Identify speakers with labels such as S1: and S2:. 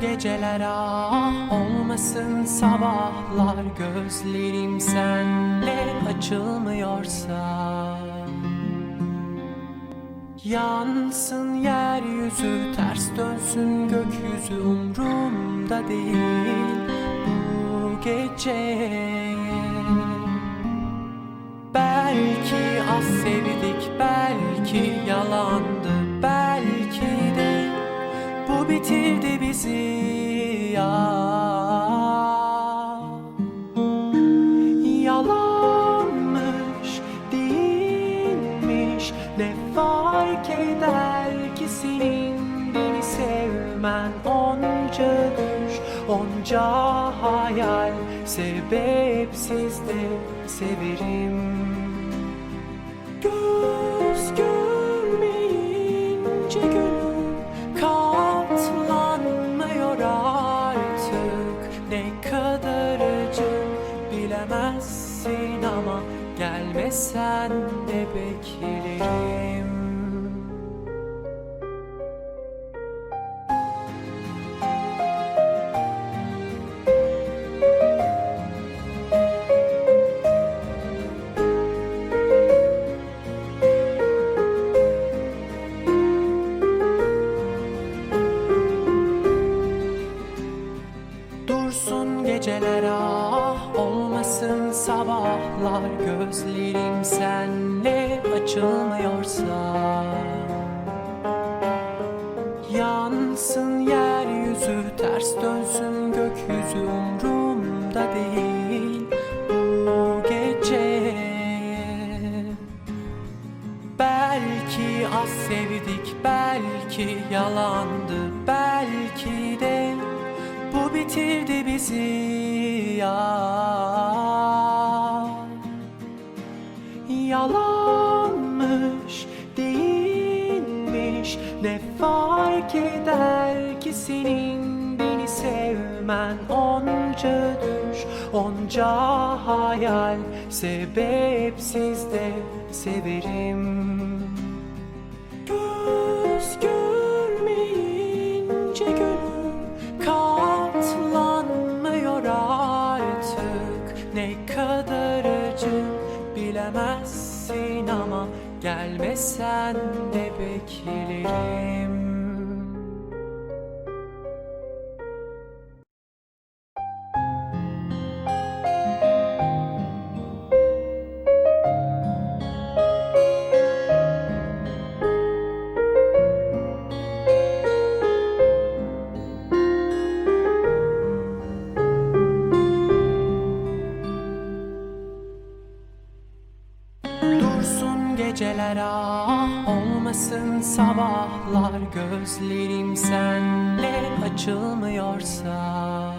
S1: geceler ah olmasın sabahlar. Gözlerim senle açılmıyorsa. Yansın yeryüzü ters dönsün gökyüzü. Umrumda değil bu gece Belki az sevdik belki yalandı bizi ya. Yalanmış değilmiş ne fark eder ki senin beni sevmen? Onca düş onca hayal sebepsiz de severim bilemezsin ama gelmesen de beklerim. Dursun geceler olmasın sabahlar gözlerim senle açılmıyorsa Yansın yeryüzü ters dönsün gökyüzü umrumda değil bu gece. Belki az sevdik belki yalandı belki de bu bitirdi bizi ya ne fark eder ki senin beni sevmen? Onca düş onca hayal sebepsiz de severim bilemezsin ama gelmesen de beklerim geceler ah olmasın sabahlar gözlerim senle açılmıyorsa